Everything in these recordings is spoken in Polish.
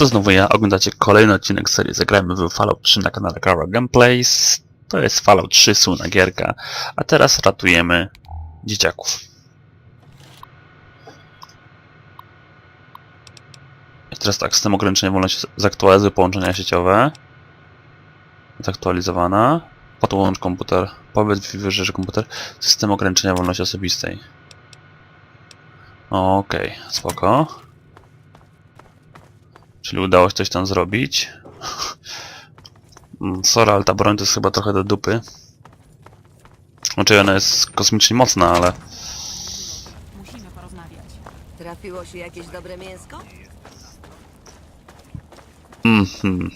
to znowu ja, oglądacie kolejny odcinek serii Zagrajmy w Fallout 3 na kanale Kara Gameplays. To jest Fallout 3, słynna gierka. A teraz ratujemy dzieciaków. I teraz tak, system ograniczenia wolności zaktualizuj połączenia sieciowe. Zaktualizowana. Podłącz komputer. Powiedz wyżej, że komputer. System ograniczenia wolności osobistej. Okej, spoko. Czyli udało się coś tam zrobić. Mm, Sorry, ale ta broń to jest chyba trochę do dupy. Znaczy ona jest kosmicznie mocna, ale... Musimy porozmawiać. Trafiło się jakieś dobre mięsko? Mhm.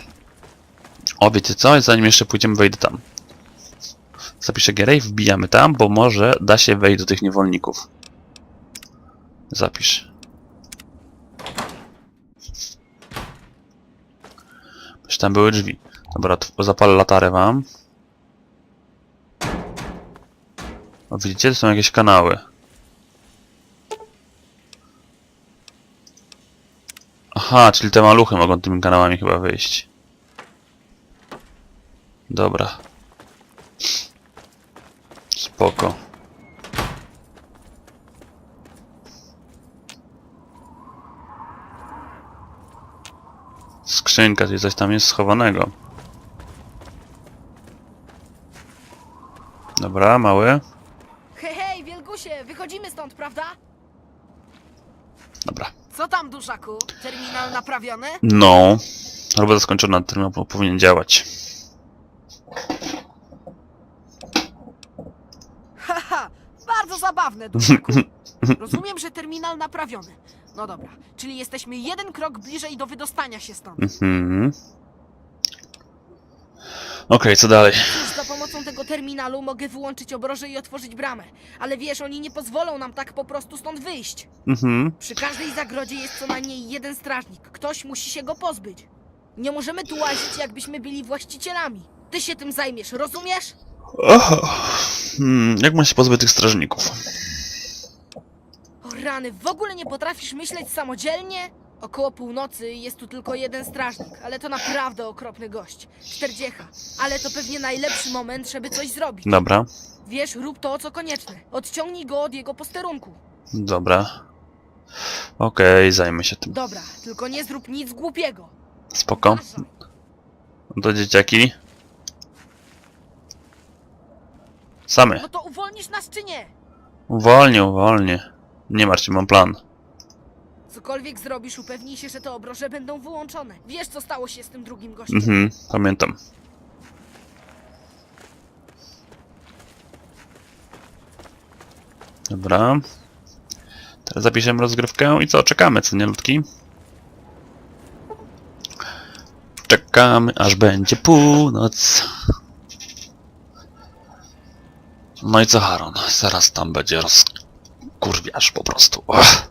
O, wiecie co? Zanim jeszcze pójdziemy, wejdę tam. Zapiszę gierę i wbijamy tam, bo może da się wejść do tych niewolników. Zapisz. Czy tam były drzwi. Dobra, zapalę latarę wam. O, widzicie? To są jakieś kanały. Aha, czyli te maluchy mogą tymi kanałami chyba wyjść. Dobra. Spoko. Skrzynka, czyli coś tam jest schowanego. Dobra, mały. Hej, hej, Wielgusie, wychodzimy stąd, prawda? Dobra. Co tam, duszaku? Terminal naprawiony? No. Robota skończona, terminal po- powinien działać. Haha, bardzo zabawne, duszaku. Rozumiem, że terminal naprawiony. No dobra, czyli jesteśmy jeden krok bliżej do wydostania się stąd. Mhm. Okej, co dalej? Cóż, za pomocą tego terminalu mogę wyłączyć obroże i otworzyć bramę. Ale wiesz, oni nie pozwolą nam tak po prostu stąd wyjść. Mhm. Przy każdej zagrodzie jest co najmniej jeden strażnik. Ktoś musi się go pozbyć. Nie możemy tu łazić, jakbyśmy byli właścicielami. Ty się tym zajmiesz, rozumiesz? Oho. Hmm, jak ma się pozbyć tych strażników? Rany, w ogóle nie potrafisz myśleć samodzielnie? Około północy jest tu tylko jeden strażnik, ale to naprawdę okropny gość. Czterdziecha. Ale to pewnie najlepszy moment, żeby coś zrobić. Dobra, Wiesz, rób to, co konieczne. Odciągnij go od jego posterunku. dobra. Okej, zajmę się tym. Dobra, tylko nie zrób nic głupiego. Spoko. Do dzieciaki. Samy. No to uwolnisz nas czy nie? Uwolnię, uwolnię. Nie martw się, mam plan. Cokolwiek zrobisz, upewnij się, że te obroże będą wyłączone. Wiesz, co stało się z tym drugim gościem. Mhm, pamiętam. Dobra. Teraz zapiszemy rozgrywkę i co, czekamy, co nie, ludki? Czekamy, aż będzie północ. No i co, Haron? Zaraz tam będzie rozkurwiasz po prostu. Ach.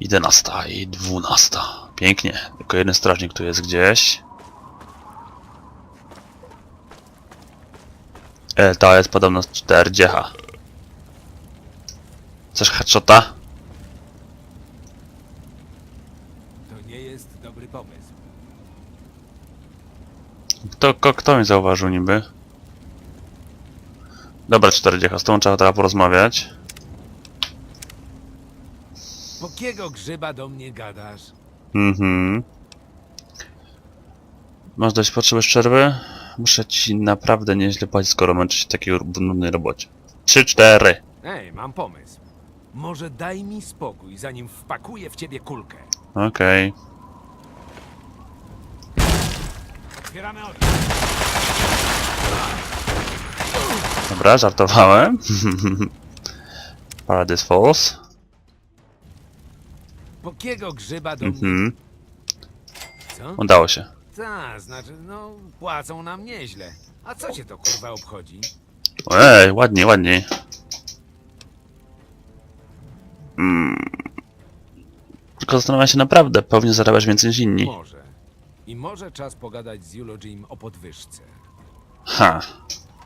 11 i 12. Pięknie. Tylko jeden strażnik tu jest gdzieś. E, to jest podobno 40. Chcesz headshota? To nie jest dobry pomysł. Kto, kto, kto mnie zauważył niby? Dobra, 40. Z tą trzeba teraz porozmawiać. Po kiego grzyba do mnie gadasz? Mhm. Masz dość potrzebujesz przerwy? Muszę ci naprawdę nieźle płacić, skoro męczysz się w takiej nudnej robocie. 3-4. Ej, mam pomysł. Może daj mi spokój, zanim wpakuję w ciebie kulkę. Okej. Otwieramy. Dobra, żartowałem. Paradise Falls. Po kiego grzyba do mnie... Mhm. Co? Udało się. Ta, znaczy, no, płacą nam nieźle. A co cię to kurwa obchodzi? Ej, ładnie, ładniej. Mm. Tylko zastanawiam się naprawdę, powinien zarabiać więcej niż inni. Może. I może czas pogadać z Eulogim o podwyżce. Ha,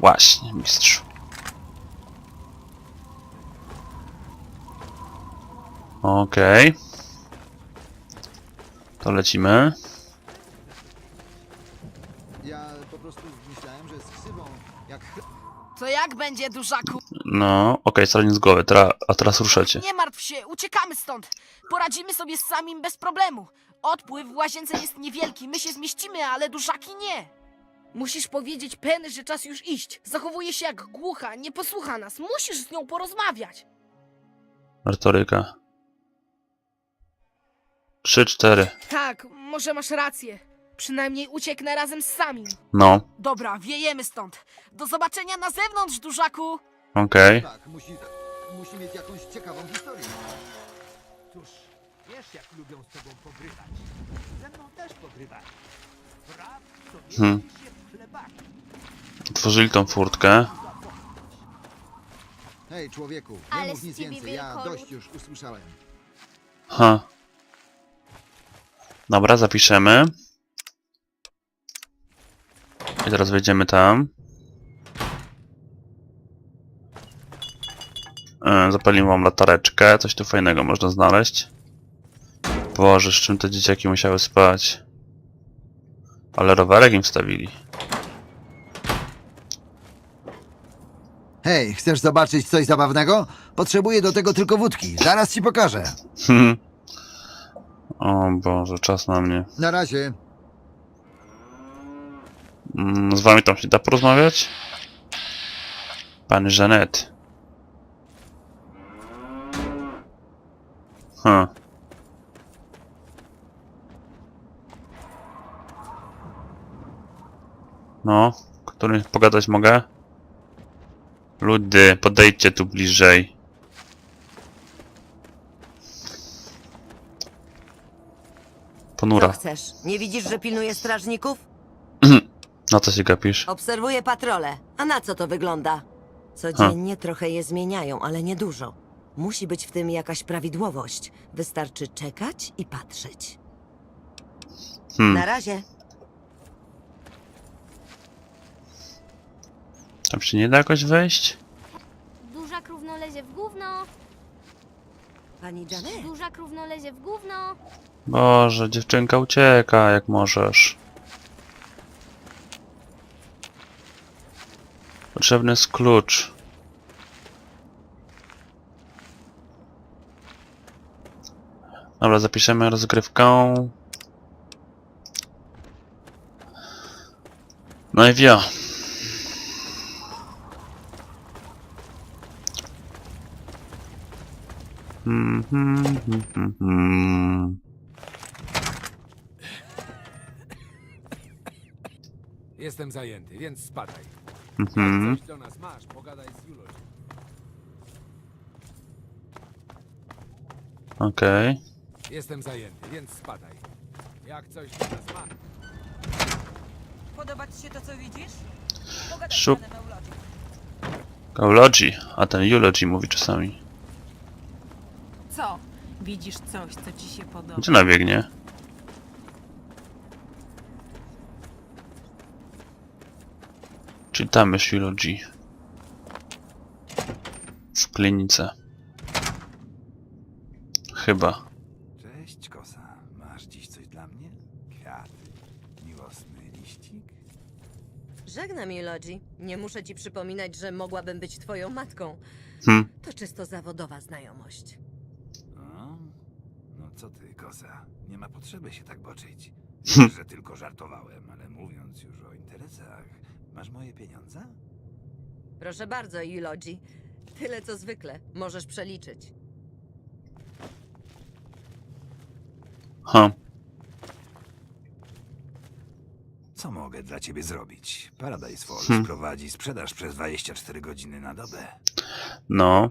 właśnie, mistrzu. Okej. To lecimy. Ja po prostu myślałem, że z ksywą, jak To jak będzie, dużaku? No, okej, okay, z głowy, Tera, a teraz ruszacie. Nie martw się, uciekamy stąd. Poradzimy sobie z samim bez problemu. Odpływ w łazience jest niewielki, my się zmieścimy, ale duszaki nie. Musisz powiedzieć Penny, że czas już iść. Zachowuje się jak głucha, nie posłucha nas. Musisz z nią porozmawiać. Retoryka. 3-4. Tak, może masz rację. Przynajmniej ucieknę razem z samim. No, Dobra, wiejemy stąd. Do zobaczenia na zewnątrz, dużaku. okej. tak, musi, musi mieć jakąś ciekawą historię. Cóż, wiesz jak lubią z tobą pogrywać. Ze mną też pogrywać. Praw sobie Hmm. się w chlebaki. Otworzyli tą furtkę. Hej, człowieku, nie Ale mów nic więcej, ja dość już usłyszałem. Ha. Dobra, zapiszemy. I teraz wejdziemy tam. E, Zapalimy wam latareczkę. Coś tu fajnego można znaleźć. Boże, z czym te dzieciaki musiały spać. Ale rowerek im wstawili. Hej, chcesz zobaczyć coś zabawnego? Potrzebuję do tego tylko wódki, zaraz ci pokażę. o Boże, czas na mnie. Na razie. Mm, Z wami tam się da porozmawiać? Pani Żanet. Huh. No, który pogadać mogę? Ludy, podejdźcie tu bliżej. Co Ponura. chcesz? Nie widzisz, że pilnuje strażników? Na co się gapisz? Obserwuję patrole. A na co to wygląda? Codziennie trochę je zmieniają, ale nie dużo. Musi być w tym jakaś prawidłowość. Wystarczy czekać i patrzeć. Hmm. Na razie. Tam się nie da jakoś wejść? Duża krówno lezie w gówno, Pani Janet? duża krówno lezie w gówno. Boże, dziewczynka ucieka jak możesz. Potrzebny jest klucz. Dobra, zapiszemy rozgrywkę. No i wio. Hmm, hmm, hmm, hmm, Jestem zajęty, więc spadaj. Mhm. Coś do nas masz, pogadaj z Julą. Okej. Jestem zajęty, więc spadaj. Jak coś do nas masz. Podoba ci się to, co widzisz? Szup. Eulogy, a ten eulogy mówi czasami. Co? Widzisz coś, co ci się podoba? Gdzie nabiegnie? Jest eulogy. W klinice. Chyba. Cześć, kosa. Masz dziś coś dla mnie? Kwiaty, miłosny liścik? Żegnam, Eulogy. Nie muszę ci przypominać, że mogłabym być twoją matką. Hm. To czysto zawodowa znajomość. O? No co ty, kosa? Nie ma potrzeby się tak boczyć. Wiesz, że tylko żartowałem, ale mówiąc już o interesach, masz moje pieniądze? Proszę bardzo, Eulogy. Tyle co zwykle. Możesz przeliczyć. Ha. Co mogę dla ciebie zrobić? Paradise Falls Hmm. prowadzi sprzedaż przez 24 godziny na dobę. No.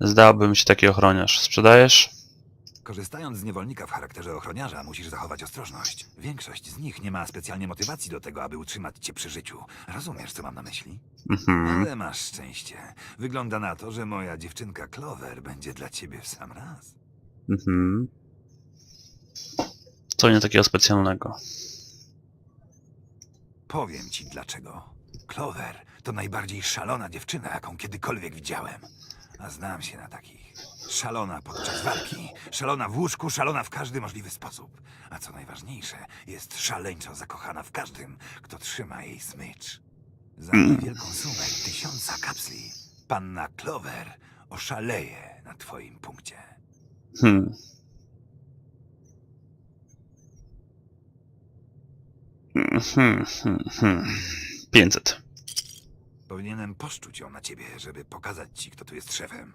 Zdałby mi się taki ochroniarz. Sprzedajesz? Korzystając z niewolnika w charakterze ochroniarza, musisz zachować ostrożność. Większość z nich nie ma specjalnie motywacji do tego, aby utrzymać cię przy życiu. Rozumiesz, co mam na myśli? Mhm. Ale masz szczęście. Wygląda na to, że moja dziewczynka Clover będzie dla ciebie w sam raz. Mhm. Co nie takiego specjalnego. Powiem ci dlaczego. Clover to najbardziej szalona dziewczyna, jaką kiedykolwiek widziałem. A znam się na takich. Szalona podczas walki, szalona w łóżku, szalona w każdy możliwy sposób. A co najważniejsze, jest szaleńczo zakochana w każdym, kto trzyma jej smycz. Za niewielką sumę tysiąca kapsli, panna Clover oszaleje na twoim punkcie. Hmm. Hmm, hmm, hmm. 500. Powinienem poszczuć ją na ciebie, żeby pokazać ci, kto tu jest szefem.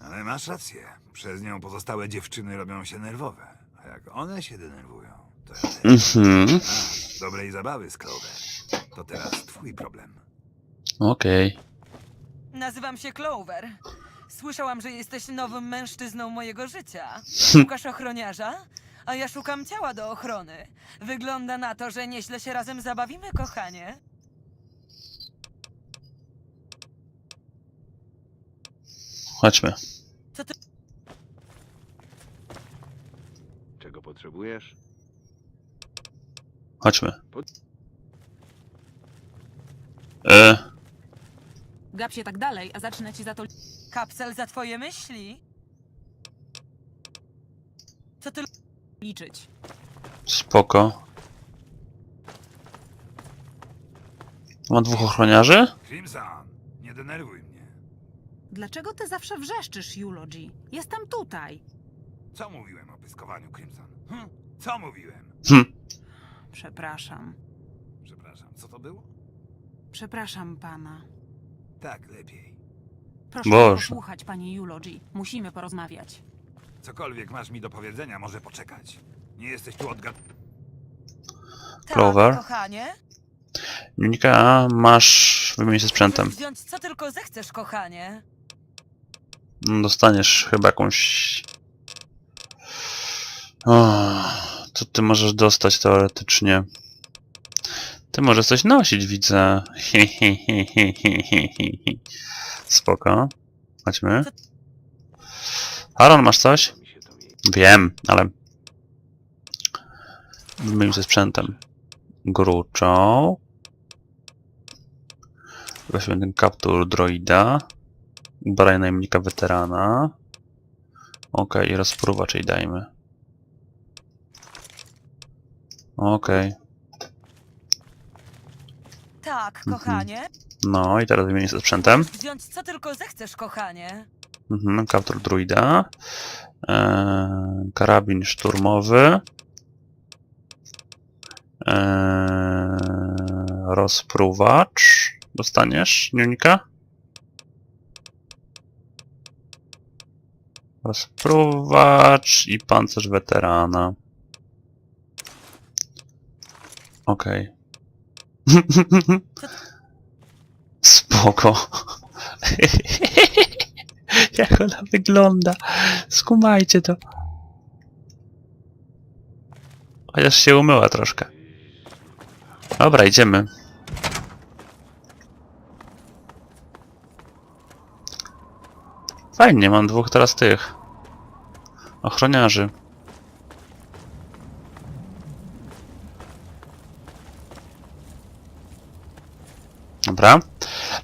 Ale masz rację. Przez nią pozostałe dziewczyny robią się nerwowe. A jak one się denerwują, to ja też. Mhm. A, dobrej zabawy, Clover. To teraz twój problem. Okej. Nazywam się Clover. Słyszałam, że jesteś nowym mężczyzną mojego życia. Szukasz ochroniarza? A ja szukam ciała do ochrony. Wygląda na to, że nieźle się razem zabawimy, kochanie. Chodźmy. Czego potrzebujesz? Chodźmy. E, Gap się tak dalej, a zacznę ci za to Kapsel za twoje myśli? Co ty... liczyć. spoko. Mam dwóch ochroniarzy? Crimson, nie denerwuj mnie. Dlaczego ty zawsze wrzeszczysz, Eulogy? Jestem tutaj. Co mówiłem o pyskowaniu, Crimson? Hm? Co mówiłem? Hm. Przepraszam. Przepraszam, co to było? Przepraszam pana. Tak, lepiej. Proszę Boże. mnie posłuchać, panie Eulogy. Musimy porozmawiać. Cokolwiek masz mi do powiedzenia, może poczekać. Nie jesteś tu od gad... Clover. Tak, kochanie? Unika, masz wymienić się sprzętem. Wziąć co tylko zechcesz, kochanie. Dostaniesz chyba jakąś... Co ty możesz dostać teoretycznie? Ty możesz coś nosić, widzę. Spoko. Chodźmy. Aaron, masz coś? Wiem, ale... Wymienimy się sprzętem. Gruczą. Weźmy ten kaptur droida. Ubraj najemnika weterana. Okej, okay, rozpruwacz jej dajmy. Okej. Tak, Mhm. kochanie. No i teraz wymienię się sprzętem. Wziąć co tylko zechcesz, kochanie. Mhm, kaptur druida. Eee, karabin szturmowy. Eee, rozpruwacz. Dostaniesz, Niunika? Rozpruwacz i pancerz weterana. Okej. Spoko. Jak ona wygląda. Skumajcie to. Chociaż się umyła troszkę. Dobra, idziemy. Fajnie, mam dwóch teraz tych. Ochroniarzy. Dobra.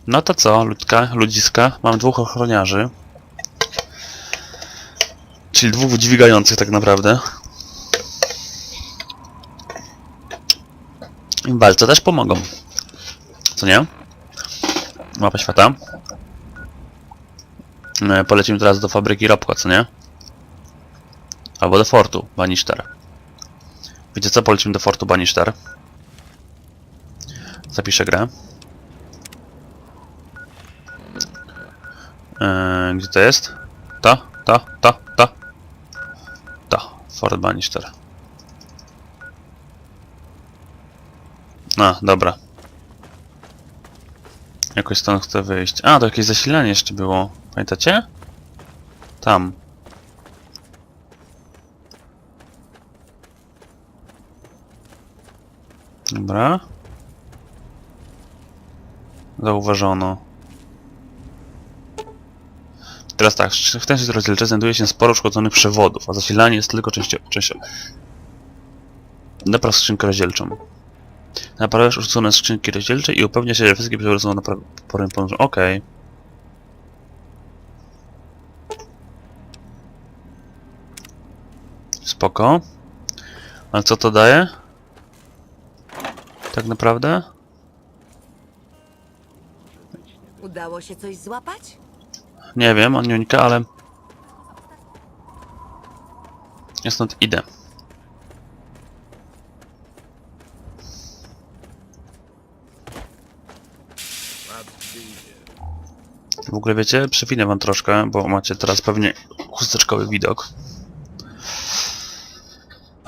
No to co, ludka, ludziska? Mam dwóch ochroniarzy. Czyli dwóch dźwigających tak naprawdę. I w walce też pomogą. Co nie? Mapa świata. E, Polecimy teraz do fabryki Robka, co nie? Albo do fortu Bannister. Wiecie co? Polecimy do fortu Bannister. Zapiszę grę. Eee, gdzie to jest? To, to, to, to. To, Fort Bannister. A, dobra. Jakoś stąd chcę wyjść. A, to jakieś zasilanie jeszcze było. Pamiętacie? Tam. Dobra. Zauważono. Teraz tak, w tym rozdzielcze znajduje się sporo uszkodzonych przewodów, a zasilanie jest tylko częściowo. Napraw skrzynkę rozdzielczą. Naprawiasz uszkodzone skrzynki rozdzielcze i upewnia się, że wszystkie przewody są naprawione. Okej. Spoko. Ale co to daje? Tak naprawdę? Udało się coś złapać? Nie wiem, Aniuńka, ale... Ja stąd idę. W ogóle wiecie, przewinę wam troszkę, bo macie teraz pewnie chusteczkowy widok.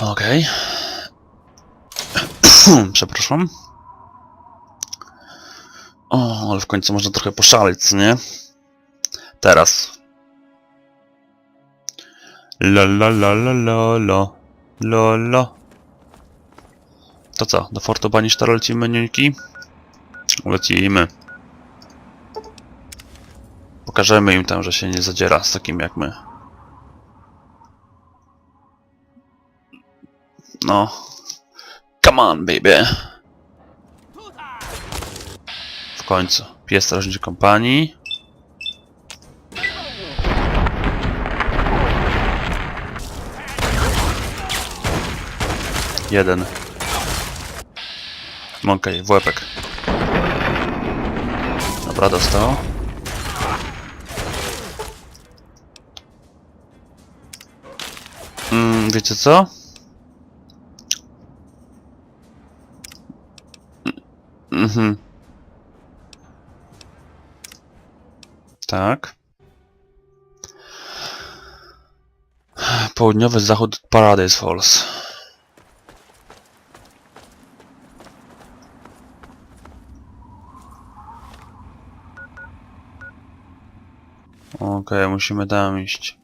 Okej. Przepraszam. O, ale w końcu można trochę poszaleć, nie? Teraz. La la la la la la la la. To co, do Fortu Banisztara lecimy, niuńki? Lecimy. Pokażemy im tam, że się nie zadziera z takim jak my. No. Come on, baby. W końcu. Pies strażniczy kompanii. Jeden. Okej, w łepek. Dobra, dostał. Mm, wiecie co? Mhm. Tak. Południowy zachód Paradise Falls. Okej, musimy tam iść.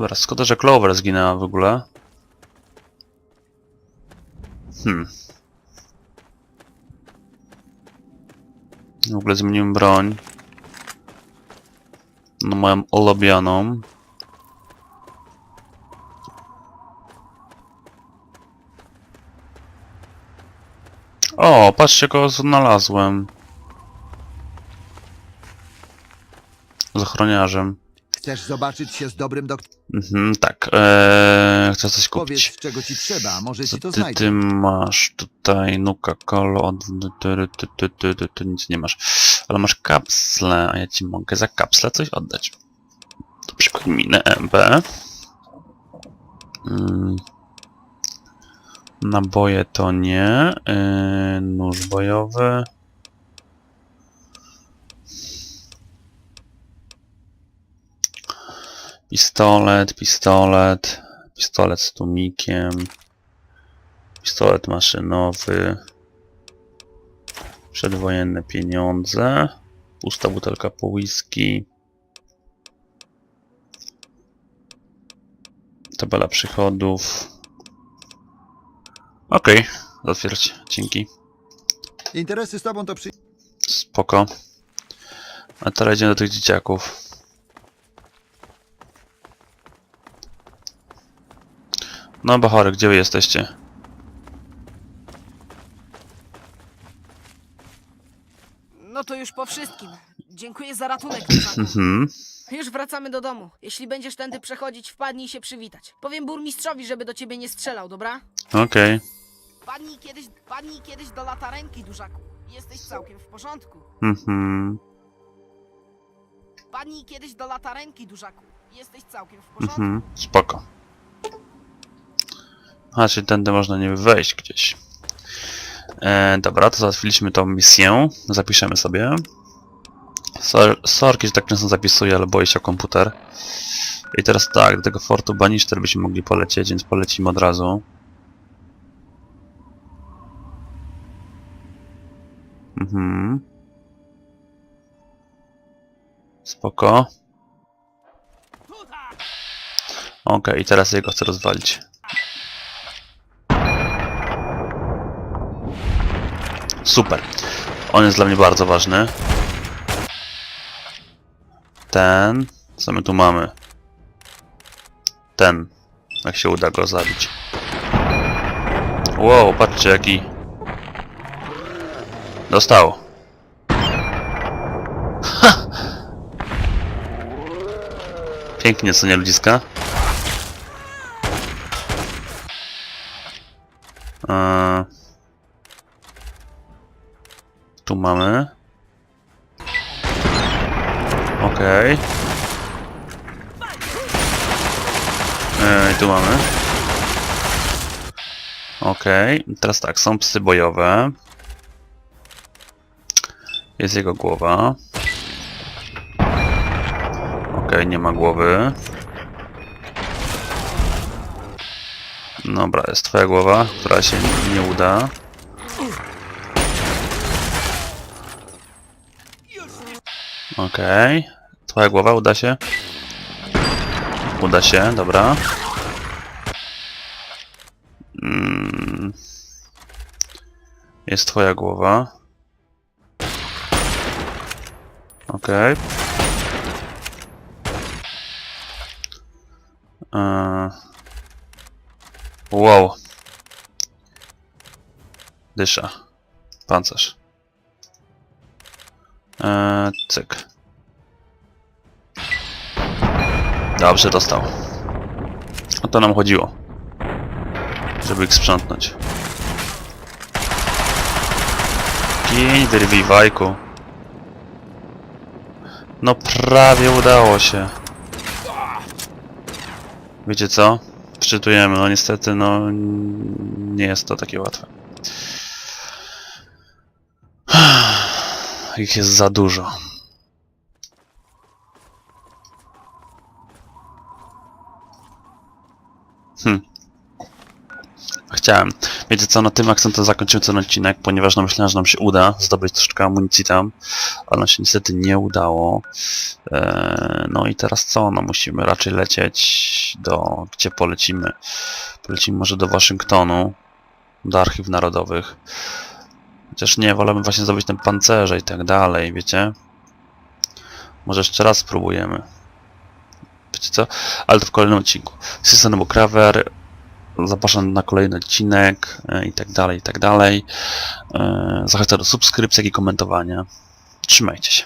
Dobra, szkoda, że Clover zginęła w ogóle. Hmm. W ogóle zmieniłem broń. No moją ulubioną. O, patrzcie kogo znalazłem. Z ochroniarzem. Chcesz zobaczyć się z dobrym doktorem? Mhm, tak. Eee, chcę coś Powiedz, kupić. czego ci trzeba, może Co ci to ty, znajdę. ty masz tutaj nuka kolo, od- ty, ty, ty, ty, ty, ty nic nie masz. Ale masz kapsle, a ja ci mogę za kapsle coś oddać. Na przykład minę MP. Mm. Naboje to nie. Yy, nóż bojowy. Pistolet, pistolet, pistolet z tłumikiem, pistolet maszynowy, przedwojenne pieniądze, pusta butelka po whisky, tabela przychodów. Okej, zatwierdź, dzięki, Interesy z tobą to przy... spoko. A teraz idziemy do tych dzieciaków. No, Bachory, gdzie wy jesteście? No to już po wszystkim. Dziękuję za ratunek. Mhm. Już wracamy do domu. Jeśli będziesz tędy przechodzić, wpadnij się przywitać. Powiem burmistrzowi, żeby do ciebie nie strzelał, dobra? Okej. Wpadnij kiedyś, wpadnij kiedyś do latarenki, Dużaku. Jesteś całkiem w porządku. Mhm. Wpadnij kiedyś do latarenki, Dużaku. Jesteś całkiem w porządku. Mhm. Spoko. A, czyli tędy można nie wejść gdzieś. E, dobra, to załatwiliśmy tą misję. Zapiszemy sobie. Sor- Sorki, że tak często zapisuję, ale boję się o komputer. I teraz tak, do tego Fortu Banister byśmy mogli polecieć, więc polecimy od razu. Mhm. Spoko. Okej, i teraz jego chcę rozwalić. Super. On jest dla mnie bardzo ważny. Ten. Co my tu mamy? Ten. Jak się uda go zabić. Wow, patrzcie jaki... Dostał. Pięknie, co nie ludziska? Tu mamy. Okej. Eee, tu mamy. Okej, teraz tak, są psy bojowe. Jest jego głowa. Okej, nie ma głowy. Dobra, jest twoja głowa, która się nie uda. Okej. Twoja głowa uda się? Uda się, dobra. Mm. Jest twoja głowa. Okej. Eee. Wow. Dysza. Pancerz. Eee, cyk. Dobrze, dostał. O to nam chodziło. Żeby ich sprzątnąć. Gin, wyrwij wajku. No prawie udało się. Wiecie co? Wczytujemy, no niestety, no nie jest to takie łatwe. Ich jest za dużo. Hm. Chciałem. Wiecie co, na tym akcentem zakończymy ten odcinek, ponieważ no myślałem, że nam się uda zdobyć troszeczkę amunicji tam, ale nam się niestety nie udało. Eee, no i teraz co? No musimy raczej lecieć do... Gdzie polecimy? Polecimy może do Waszyngtonu, do Archiw Narodowych. Chociaż nie, wolimy właśnie zdobyć ten pancerze i tak dalej, wiecie? Może jeszcze raz spróbujemy. Co? Ale to w kolejnym odcinku. System był Kraver. Zapraszam na kolejny odcinek e, i tak dalej, i tak dalej. E, Zachęcam do subskrypcji, jak i komentowania. Trzymajcie się.